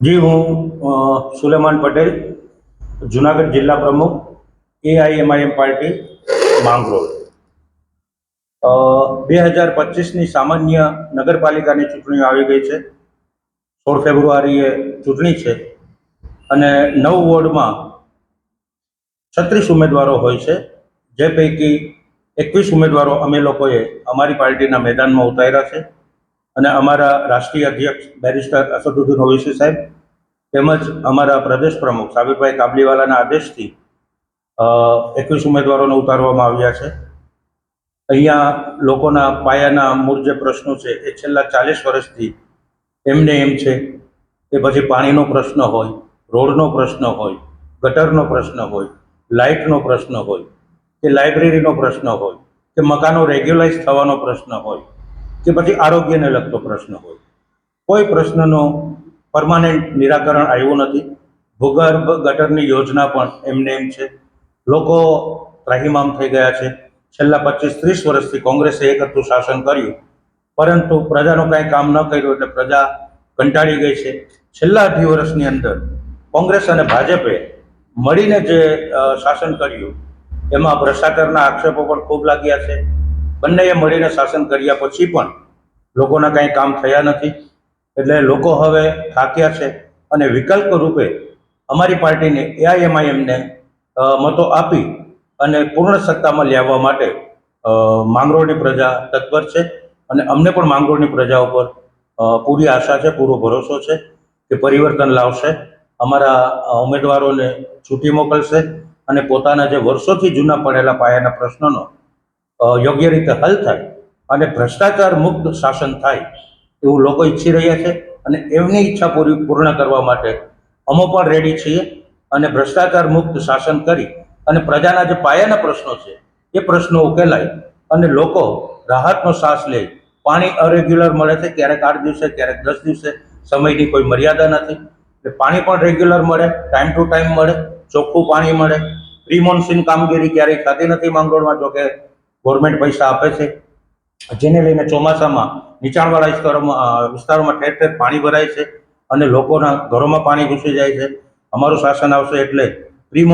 જી, હું સુલેમાન પટેલ, જુનાગઢ જિલ્લા પ્રમુખ એઆઈએમઆઈએમ પાર્ટી, માંગરોળ. બે હજાર પચીસની સામાન્ય નગરપાલિકાની ચૂંટણીઓ આવી ગઈ છે. સોળ ફેબ્રુઆરીએ ચૂંટણી છે અને નવ વોર્ડમાં છત્રીસ ઉમેદવારો હોય છે. જે પૈકી એકવીસ ઉમેદવારો અમે લોકોએ અમારી પાર્ટીના મેદાનમાં ઉતાર્યા છે. અને અમારા રાષ્ટ્રીય અધ્યક્ષ બેરિસ્ટર અસદુદ્દીન ઓવૈસી સાહેબ તેમજ અમારા પ્રદેશ પ્રમુખ સાબિરભાઈ કાબલીવાલાના આદેશથી એકવીસ ઉમેદવારોને ઉતારવામાં આવ્યા છે. અહીંયા લોકોના પાયાના મૂળ જે પ્રશ્નો છે. એ છેલ્લા ચાલીસ વર્ષથી એમને એમ છે કે પછી પાણીનો પ્રશ્ન હોય, રોડનો પ્રશ્ન હોય, ગટરનો પ્રશ્ન હોય, લાઇટનો પ્રશ્ન હોય, કે લાઇબ્રેરીનો પ્રશ્ન હોય, કે મકાનો રેગ્યુલાઇઝ થવાનો પ્રશ્ન હોય કે પછી આરોગ્યને લગતો પ્રશ્ન હોય. કોઈ પ્રશ્નનો પરમાનન્ટ નિરાકરણ આવ્યું નથી. ભૂગર્ભ ગટરની યોજના પણ એમને એમ છે. લોકો ત્રાહિમામ થઈ ગયા છે. છેલ્લા પચીસ ત્રીસ વર્ષથી કોંગ્રેસે એક હતું શાસન કર્યું. પરંતુ પ્રજાનું કાંઈ કામ ન કર્યું એટલે પ્રજા કંટાળી ગઈ છે. છેલ્લા અઢી વર્ષની અંદર કોંગ્રેસ અને ભાજપે મળીને જે શાસન કર્યું, એમાં ભ્રષ્ટાચારના આક્ષેપો પણ ખૂબ લાગ્યા છે. બંનેએ મળીને શાસન કર્યા પછી પણ લોકોના કાંઈ કામ થયા નથી. એટલે લોકો હવે થાક્યા છે અને વિકલ્પ રૂપે અમારી પાર્ટીને એઆઈએમઆઈએમને મતો આપી અને પૂર્ણ સત્તામાં લેવા માટે માંગરોળની પ્રજા તત્પર છે. અને અમને પણ માંગરોળની પ્રજા ઉપર પૂરી આશા છે, પૂરો ભરોસો છે કે પરિવર્તન લાવશે. અમારા ઉમેદવારોને છૂટી મોકલશે અને પોતાના જે વર્ષોથી જૂના પડેલા પાયાના પ્રશ્નોનો યોગ્ય રીતે હલ થાય અને ભ્રષ્ટાચાર મુક્ત શાસન થાય એવું લોકો ઈચ્છી રહ્યા છે અને એમની ઈચ્છા પૂરી, પૂર્ણ કરવા માટે અમે પણ રેડી છીએ અને ભ્રષ્ટાચાર મુક્ત શાસન કરી અને પ્રજાના જે પાયાના પ્રશ્નો છે, એ પ્રશ્નો ઉકેલાય અને લોકો રાહતનો શ્વાસ લે. પાણી અરેગ્યુલર મળે છે ક્યારેક આઠ દિવસે, ક્યારેક દસ દિવસે, સમયની કોઈ મર્યાદા નથી. એટલે પાણી પણ રેગ્યુલર મળે ટાઈમ ટુ ટાઈમ મળે, ચોખ્ખું પાણી મળે. પ્રી મોન્સૂન કામગીરી ક્યારેય થતી નથી માંગરોળમાં, જોકે ગવર્મેન્ટ પૈસા આપે છે. જેને લઈને ચોમાસામાં નીચાણવાળા વિસ્તારોમાં વિસ્તારોમાં ઠેર ઠેર પાણી ભરાય છે અને લોકોના ઘરોમાં પાણી ઘૂસી જાય છે. અમારું શાસન આવશે એટલે પ્રી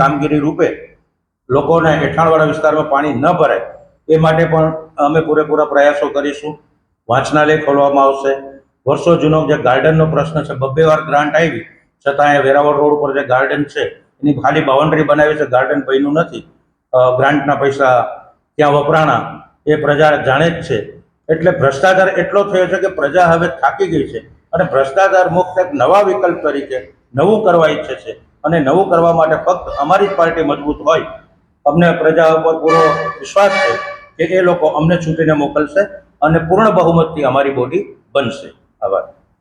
કામગીરી રૂપે લોકોને હેઠાણવાળા વિસ્તારમાં પાણી ન ભરાય. એ માટે પણ અમે પૂરેપૂરા પ્રયાસો કરીશું. વાંચનાલય ખોલવામાં આવશે. વર્ષો જૂનો જે ગાર્ડનનો પ્રશ્ન છે, બબ્બે વાર ગ્રાન્ટ આવી, છતાં અહીંયા વેરાવળ રોડ ઉપર જે ગાર્ડન છે, એની ખાલી બાઉન્ડ્રી બનાવી છે, ગાર્ડન બન્યું નથી. ગ્રાન્ટના પૈસા ત્યાં વપરાણા એ પ્રજા જાણે જ છે. એટલે ભ્રષ્ટાચાર એટલો થયો છે કે પ્રજા હવે થાકી ગઈ છે અને ભ્રષ્ટાચાર મુક્ત એક નવા વિકલ્પ તરીકે નવું કરવા ઈચ્છે છે અને નવું કરવા માટે ફક્ત અમારી જ પાર્ટી મજબૂત હોય. અમને પ્રજા ઉપર પૂરો વિશ્વાસ છે કે એ લોકો અમને ચૂંટીને મોકલશે અને પૂર્ણ બહુમતથી અમારી બોડી બનશે. આભાર.